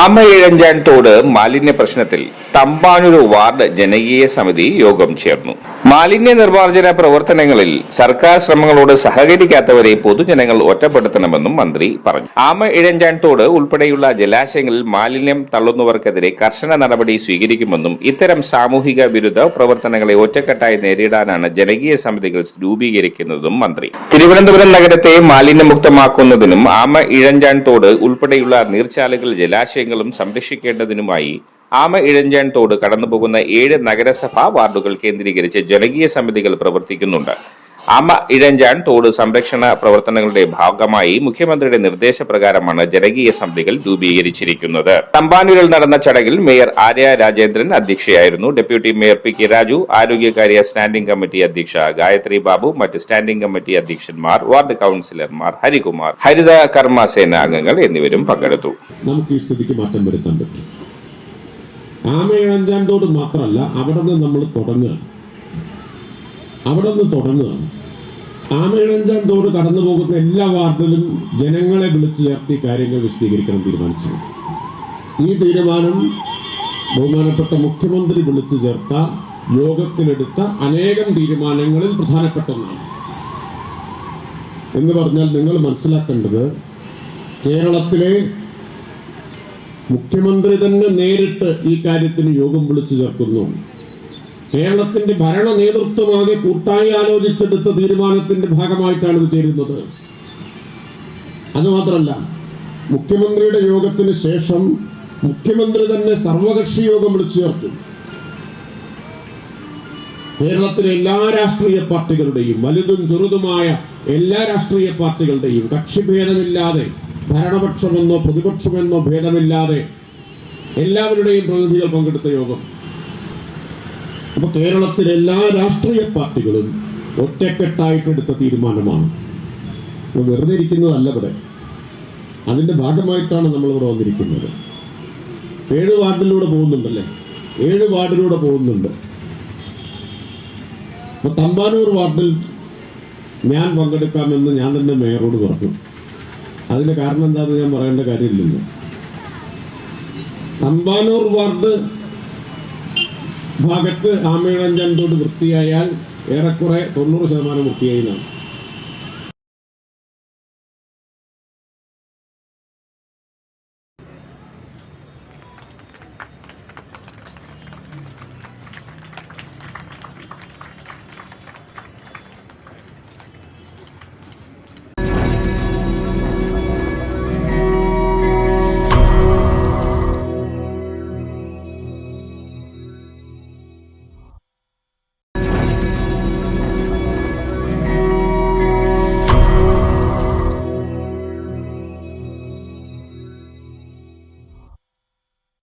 ആമയിഴഞ്ചാൻ തോട് മാലിന്യ പ്രശ്നത്തിൽ തമ്പാനൂർ വാർഡ് ജനകീയ സമിതി യോഗം ചേർന്നു. മാലിന്യ നിർമ്മാർജന പ്രവർത്തനങ്ങളിൽ സർക്കാർ ശ്രമങ്ങളോട് സഹകരിക്കാത്തവരെ പൊതുജനങ്ങൾ ഒറ്റപ്പെടുത്തണമെന്നും മന്ത്രി പറഞ്ഞു. ആമ ഇഴഞ്ചാൻ തോട് ഉൾപ്പെടെയുള്ള ജലാശയങ്ങളിൽ മാലിന്യം തള്ളുന്നവർക്കെതിരെ കർശന നടപടി സ്വീകരിക്കുമെന്നും ഇത്തരം സാമൂഹിക വിരുദ്ധ പ്രവർത്തനങ്ങളെ ഒറ്റക്കെട്ടായി നേരിടാനാണ് ജനകീയ സമിതികൾ രൂപീകരിക്കുന്നതും മന്ത്രി. തിരുവനന്തപുരം നഗരത്തെ മാലിന്യമുക്തമാക്കുന്നതിനും ആമ ഇഴഞ്ചാൻ തോട് ഉൾപ്പെടെയുള്ള നീർച്ചാലുകൾ ജലാശയങ്ങളും സംരക്ഷിക്കേണ്ടതിനുമായി ആമ ഇഴഞ്ചാൻ തോട് കടന്നുപോകുന്ന ഏഴ് നഗരസഭാ വാർഡുകൾ കേന്ദ്രീകരിച്ച് ജനകീയ സമിതികൾ പ്രവർത്തിക്കുന്നുണ്ട്. ആമ ഇഴഞ്ചാൻ തോട് സംരക്ഷണ പ്രവർത്തനങ്ങളുടെ ഭാഗമായി മുഖ്യമന്ത്രിയുടെ നിർദ്ദേശപ്രകാരമാണ് ജനകീയ സമിതികൾ രൂപീകരിച്ചിരിക്കുന്നത്. തമ്പാനൂരിൽ നടന്ന ചടങ്ങിൽ mayor Arya Rajendran അധ്യക്ഷയായിരുന്നു. Deputy mayor P K Raju ആരോഗ്യകാര്യ standing committee അധ്യക്ഷ ഗായത്രി ബാബു മറ്റ് സ്റ്റാൻഡിംഗ് കമ്മിറ്റി അധ്യക്ഷന്മാർ വാർഡ് കൌൺസിലർമാർ ഹരികുമാർ ഹരിത കർമ്മസേന അംഗങ്ങൾ എന്നിവരും പങ്കെടുത്തു. നമുക്ക് മാറ്റം മാത്രമല്ല അവിടെ നിന്ന് നമ്മൾ തുടങ്ങുക അവിടെ നിന്ന് തുടങ്ങുകയാണ്. ആമേഴഞ്ചാം തോട് കടന്നു പോകുന്ന എല്ലാ വാർഡിലും ജനങ്ങളെ വിളിച്ചു ചേർത്തി കാര്യങ്ങൾ വിശദീകരിക്കണം തീരുമാനിച്ചു. ഈ തീരുമാനം ബഹുമാനപ്പെട്ട മുഖ്യമന്ത്രി വിളിച്ചു ചേർത്ത യോഗത്തിലെടുത്ത അനേകം തീരുമാനങ്ങളിൽ പ്രധാനപ്പെട്ട ഒന്നാണ്. എന്ന് പറഞ്ഞാൽ നിങ്ങൾ മനസ്സിലാക്കേണ്ടത് കേരളത്തിലെ മുഖ്യമന്ത്രി തന്നെ നേരിട്ട് ഈ കാര്യത്തിന് യോഗം വിളിച്ചു ചേർക്കുന്നു. കേരളത്തിന്റെ ഭരണ നേതൃത്വമാകെ കൂട്ടായി ആലോചിച്ചെടുത്ത തീരുമാനത്തിന്റെ ഭാഗമായിട്ടാണ് ഇത് ചേരുന്നത്. അതുമാത്രമല്ല മുഖ്യമന്ത്രിയുടെ യോഗത്തിന് ശേഷം മുഖ്യമന്ത്രി തന്നെ സർവകക്ഷി യോഗം വിളിച്ചു ചേർത്തു കേരളത്തിലെ എല്ലാ രാഷ്ട്രീയ പാർട്ടികളുടെയും വലുതും ചെറുതുമായ എല്ലാ രാഷ്ട്രീയ പാർട്ടികളുടെയും കക്ഷിഭേദമില്ലാതെ ഭരണപക്ഷമെന്നോ പ്രതിപക്ഷമെന്നോ ഭേദമില്ലാതെ എല്ലാവരുടെയും പ്രതിനിധികൾ പങ്കെടുത്ത യോഗം. അപ്പൊ കേരളത്തിലെ എല്ലാ രാഷ്ട്രീയ പാർട്ടികളും ഒറ്റക്കെട്ടായിട്ടെടുത്ത തീരുമാനമാണ്. ഇത് വെറുതെ ഇരിക്കുന്നതല്ല ഇവിടെ. അതിന്റെ ഭാഗമായിട്ടാണ് നമ്മൾ ഇവിടെ വന്നിരിക്കുന്നത്. ഏഴ് വാർഡിലൂടെ പോകുന്നുണ്ടല്ലേ? ഏഴ് വാർഡിലൂടെ പോകുന്നുണ്ട്. അപ്പൊ തമ്പാനൂർ വാർഡിൽ ഞാൻ പങ്കെടുക്കാമെന്ന് ഞാൻ തന്നെ മേയറോട് പറഞ്ഞു. അതിന്റെ കാരണം എന്താണെന്ന് ഞാൻ പറയേണ്ട കാര്യമില്ലല്ലോ. തമ്പാനൂർ വാർഡ് ഭാഗത്ത് ആമയിഴഞ്ചാൻ തോട് വൃത്തിയായാൽ ഏറെക്കുറെ തൊണ്ണൂറ് ശതമാനം വൃത്തിയായി എന്നാണ്